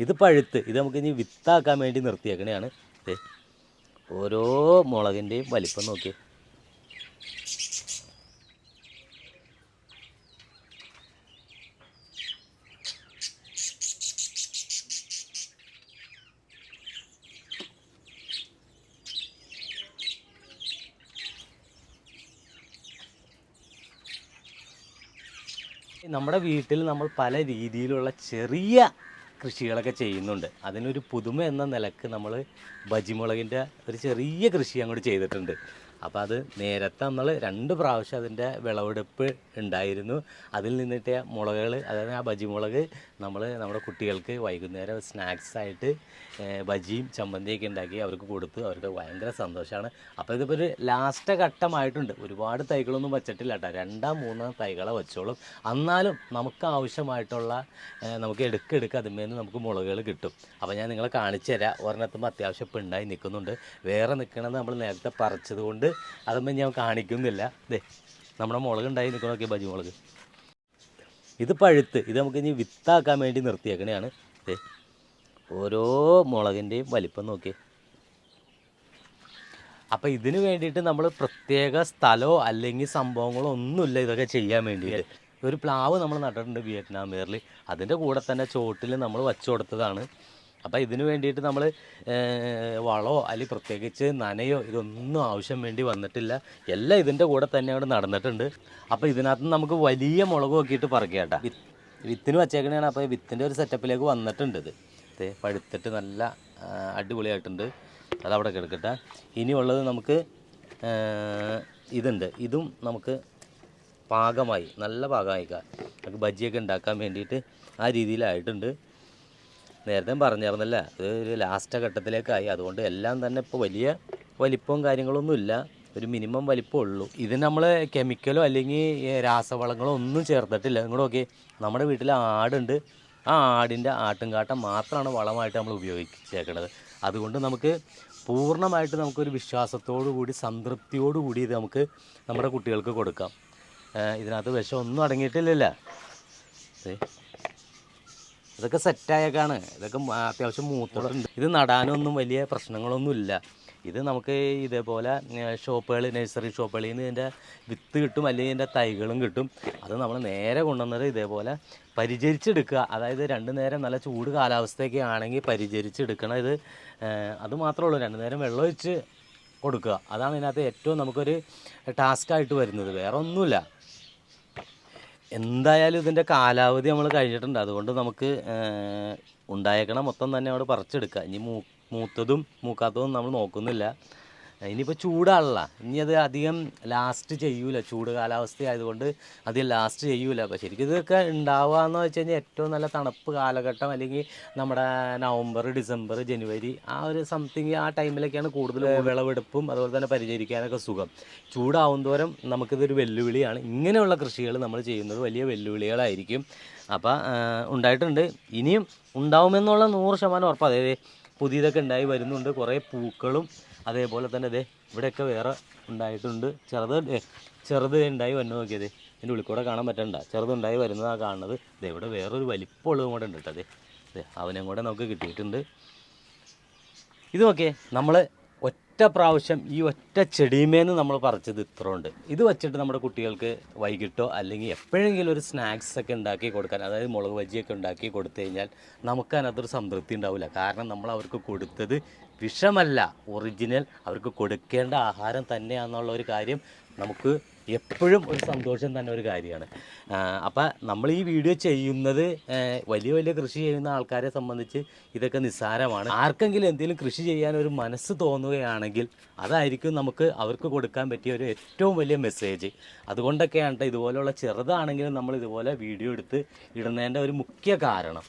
ഇത് പഴുത്ത്. ഇത് നമുക്ക് ഇനി വിത്താക്കാൻ വേണ്ടി നിർത്തിയേക്കണയാണ്. ഓരോ മുളകിന്റെയും വലിപ്പം നോക്കി നമ്മുടെ വീട്ടിൽ നമ്മൾ പല രീതിയിലുള്ള ചെറിയ കൃഷികളൊക്കെ ചെയ്യുന്നുണ്ട്. അതിനൊരു പുതുമ എന്ന നിലയ്ക്ക് നമ്മൾ ബജിമുളകിന്റെ ഒരു ചെറിയ കൃഷി അങ്ങോട്ട് ചെയ്തിട്ടുണ്ട്. അപ്പോൾ അത് നേരത്തെ നമ്മൾ രണ്ട് പ്രാവശ്യം അതിന്റെ വിളവെടുപ്പ് ഉണ്ടായിരുന്നു. അതിൽ നിന്നിട്ട് മുളകുകൾ അതായത് ആ ബജി മുളക് നമ്മൾ നമ്മുടെ കുട്ടികൾക്ക് വൈകുന്നേരം സ്നാക്സ് ആയിട്ട് ബജിയും ചമ്മന്തിയൊക്കെ ഉണ്ടാക്കി അവർക്ക് കൊടുത്തു അവർക്ക് ഭയങ്കര സന്തോഷമാണ് അപ്പോൾ ഇതിപ്പോൾ ഒരു ലാസ്റ്റ് ഘട്ടമായിട്ടുണ്ട്. ഒരുപാട് തൈകളൊന്നും വച്ചിട്ടില്ല കേട്ടോ. രണ്ടാം മൂന്നാം തൈകളെ വെച്ചോളും. എന്നാലും നമുക്ക് ആവശ്യമായിട്ടുള്ള നമുക്ക് എടുക്കെടുക്ക് അതിന്മേൽ നമുക്ക് മുളകുകൾ കിട്ടും. അപ്പോൾ ഞാൻ നിങ്ങളെ കാണിച്ചു തരാം ഒരെണ്ണത്തുമ്പോൾ അത്യാവശ്യം ഇപ്പം ഉണ്ടായി നിൽക്കുന്നുണ്ട്. വേറെ നിൽക്കണത് നമ്മൾ നേരത്തെ പറിച്ചത് കൊണ്ട് അതൊന്നും ഞാൻ കാണിക്കുന്നില്ല. ദേ നമ്മുടെ മുളക് ഉണ്ടായി നിൽക്കുന്ന നോക്കിയ ബജി മുളക്. ഇത് പഴുത്ത്. ഇത് നമുക്ക് ഇനി വിത്താക്കാൻ വേണ്ടി നിർത്തിയേക്കണെയാണ്. ദേ ഓരോ മുളകിന്റെയും വലിപ്പം നോക്കി അപ്പോൾ ഇതിന് വേണ്ടിയിട്ട് നമ്മൾ പ്രത്യേക സ്ഥലമോ അല്ലെങ്കിൽ സംഭവങ്ങളോ ഒന്നുമില്ല ഇതൊക്കെ ചെയ്യാൻ വേണ്ടിയിട്ട്. ഒരു പ്ലാവ് നമ്മൾ നട്ടിട്ടുണ്ട് വിയറ്റ്നാം വേറിൽ അതിന്റെ കൂടെ തന്നെ ചോട്ടിൽ നമ്മൾ വച്ചു കൊടുത്തതാണ്. അപ്പോൾ ഇതിന് വേണ്ടിയിട്ട് നമ്മൾ വളമോ അല്ലെങ്കിൽ പ്രത്യേകിച്ച് നനയോ ഇതൊന്നും ആവശ്യം വേണ്ടി വന്നിട്ടില്ല. എല്ലാം ഇതിന്റെ കൂടെ തന്നെ അവിടെ നടന്നിട്ടുണ്ട്. അപ്പോൾ ഇതിനകത്ത് നമുക്ക് വലിയ മുളക് നോക്കിയിട്ട് പറിക്കാം കേട്ടോ. വിത്ത് വിത്തിന് വച്ചേക്കണേണ് അപ്പോൾ വിത്തിന്റെ ഒരു സെറ്റപ്പിലേക്ക് വന്നിട്ടുണ്ട് ഇത്. പഴുത്തിട്ട് നല്ല അടിപൊളിയായിട്ടുണ്ട്. അതവിടെ കിടക്കട്ടെ. ഇനിയുള്ളത് നമുക്ക് ഇതുണ്ട്. ഇതും നമുക്ക് പാകമായി നല്ല പാകമായിക്കാം. നമുക്ക് ബജിയൊക്കെ ഉണ്ടാക്കാൻ വേണ്ടിയിട്ട് ആ രീതിയിലായിട്ടുണ്ട്. നേരത്തെ പറഞ്ഞിരുന്നില്ല ഇത് ഒരു ലാസ്റ്റ് ഘട്ടത്തിലേക്കായി. അതുകൊണ്ട് എല്ലാം തന്നെ ഇപ്പോൾ വലിയ വലിപ്പവും കാര്യങ്ങളൊന്നുമില്ല ഒരു മിനിമം വലിപ്പമുള്ളൂ ഇത് നമ്മൾ കെമിക്കലോ അല്ലെങ്കിൽ രാസവളങ്ങളോ ഒന്നും ചേർത്തിട്ടില്ല. നിങ്ങൾ നോക്കി നമ്മുടെ വീട്ടിൽ ആടുണ്ട്. ആ ആടിന്റെ ആട്ടുംകാട്ടം മാത്രമാണ് വളമായിട്ട് നമ്മൾ ഉപയോഗിച്ചേക്കുന്നത് അതുകൊണ്ട് നമുക്ക് പൂർണമായിട്ട് നമുക്കൊരു വിശ്വാസത്തോടു കൂടി സംതൃപ്തിയോടു കൂടി ഇത് നമുക്ക് നമ്മുടെ കുട്ടികൾക്ക് കൊടുക്കാം. ഇതിനകത്ത് വിഷം ഒന്നും അടങ്ങിയിട്ടില്ലല്ലോ. ഇതൊക്കെ സെറ്റായേക്കാണ്. ഇതൊക്കെ അത്യാവശ്യം മൂത്തോടുണ്ട് ഇത് നടാനൊന്നും വലിയ പ്രശ്നങ്ങളൊന്നുമില്ല. ഇത് നമുക്ക് ഇതേപോലെ ഷോപ്പുകൾ നഴ്സറി ഷോപ്പുകളിൽ നിന്ന് ഇതിന്റെ വിത്ത് കിട്ടും അല്ലെങ്കിൽ ഇതിന്റെ തൈകളും കിട്ടും. അത് നമ്മൾ നേരെ കൊണ്ടുവന്നത് ഇതേപോലെ പരിചരിച്ചെടുക്കുക. അതായത് രണ്ട് നേരം നല്ല ചൂട് കാലാവസ്ഥയൊക്കെ ആണെങ്കിൽ പരിചരിച്ചെടുക്കണം. ഇത് അത് മാത്രമേ ഉള്ളൂ. രണ്ട് നേരം വെള്ളം ഒഴിച്ച് കൊടുക്കുക. അതാണ് ഇതിനകത്ത് ഏറ്റവും നമുക്കൊരു ടാസ്ക്കായിട്ട് വരുന്നത്. വേറെ ഒന്നുമില്ല എന്തായാലും ഇതിന്റെ കാലാവധി നമ്മൾ കഴിഞ്ഞിട്ടുണ്ട്. അതുകൊണ്ട് നമുക്ക് ഉണ്ടായേക്കണ മൊത്തം തന്നെ അവിടെ പറിച്ചെടുക്കുക ഇനി മൂ മൂത്തതും മൂക്കാത്തതും നമ്മൾ നോക്കുന്നില്ല. ഇനിയിപ്പോൾ ചൂടാണല്ല. ഇനി അത് അധികം ലാസ്റ്റ് ചെയ്യൂല. ചൂട് കാലാവസ്ഥ ആയതുകൊണ്ട് അധികം ലാസ്റ്റ് ചെയ്യൂല. അപ്പോൾ ശരിക്കും ഇതൊക്കെ ഉണ്ടാവുക എന്ന് വെച്ച് കഴിഞ്ഞാൽ ഏറ്റവും നല്ല തണുപ്പ് കാലഘട്ടം അല്ലെങ്കിൽ നമ്മുടെ നവംബർ ഡിസംബർ ജനുവരി ആ ഒരു സംതിങ് ആ ടൈമിലൊക്കെയാണ് കൂടുതൽ വിളവെടുപ്പും അതുപോലെ തന്നെ പരിചരിക്കാനൊക്കെ സുഖം. ചൂടാവും തോറും നമുക്കിതൊരു വെല്ലുവിളിയാണ്. ഇങ്ങനെയുള്ള കൃഷികൾ നമ്മൾ ചെയ്യുന്നത് വലിയ വെല്ലുവിളികളായിരിക്കും. അപ്പോൾ ഉണ്ടായിട്ടുണ്ട്. ഇനിയും ഉണ്ടാവുമെന്നുള്ള നൂറ് ശതമാനം ഉറപ്പാണ് അതായത് പുതിയതൊക്കെ ഉണ്ടായി വരുന്നുണ്ട്. കുറേ പൂക്കളും അതേപോലെ തന്നെ ഇതേ ഇവിടെയൊക്കെ വേറെ ഉണ്ടായിട്ടുണ്ട്. ചെറുത് ദേ ചെറുത് ഉണ്ടായി വന്നു നോക്കിയത് ഇതിന്റെ ഉള്ളിൽ കാണാൻ പറ്റണ്ട. ചെറുതുണ്ടായി വരുന്നതാണ് കാണുന്നത്. ദേ ഇവിടെ വേറൊരു വലിപ്പമുള്ളതും കൂടെ ഉണ്ട് കേട്ടോ അതെ ദേ അവനും കൂടെ നമുക്ക് കിട്ടിയിട്ടുണ്ട്. ഇത് നോക്കിയേ നമ്മൾ ഒറ്റ പ്രാവശ്യം ഈ ഒറ്റ ചെടിയുമേന്ന് നമ്മൾ പറിച്ചത് ഇത്രയുണ്ട്. ഇത് വെച്ചിട്ട് നമ്മുടെ കുട്ടികൾക്ക് വൈകിട്ടോ അല്ലെങ്കിൽ എപ്പോഴെങ്കിലും ഒരു സ്നാക്സ് ഒക്കെ ഉണ്ടാക്കി കൊടുക്കാൻ അതായത് മുളക് ബജിയൊക്കെ ഉണ്ടാക്കി കൊടുത്തു കഴിഞ്ഞാൽ നമുക്ക് അതിനകത്തൊരു സംതൃപ്തി ഉണ്ടാവില്ല. കാരണം നമ്മൾ അവർക്ക് കൊടുത്തത് വിഷമല്ല. ഒറിജിനൽ അവർക്ക് കൊടുക്കേണ്ട ആഹാരം തന്നെയാണെന്നുള്ള ഒരു കാര്യം നമുക്ക് എപ്പോഴും ഒരു സന്തോഷം തന്നെ ഒരു കാര്യമാണ്. അപ്പം നമ്മൾ ഈ വീഡിയോ ചെയ്യുന്നത് വലിയ വലിയ കൃഷി ചെയ്യുന്ന ആൾക്കാരെ സംബന്ധിച്ച് ഇതൊക്കെ നിസ്സാരമാണ്. ആർക്കെങ്കിലും എന്തെങ്കിലും കൃഷി ചെയ്യാൻ ഒരു മനസ്സ് തോന്നുകയാണെങ്കിൽ അതായിരിക്കും നമുക്ക് അവർക്ക് കൊടുക്കാൻ പറ്റിയ ഒരു ഏറ്റവും വലിയ മെസ്സേജ് അതുകൊണ്ടൊക്കെയാണ് ഇതുപോലെയുള്ള ചെറുതാണെങ്കിലും നമ്മൾ ഇതുപോലെ വീഡിയോ എടുത്ത് ഇടുന്നതിന്റെ ഒരു മുഖ്യ കാരണം.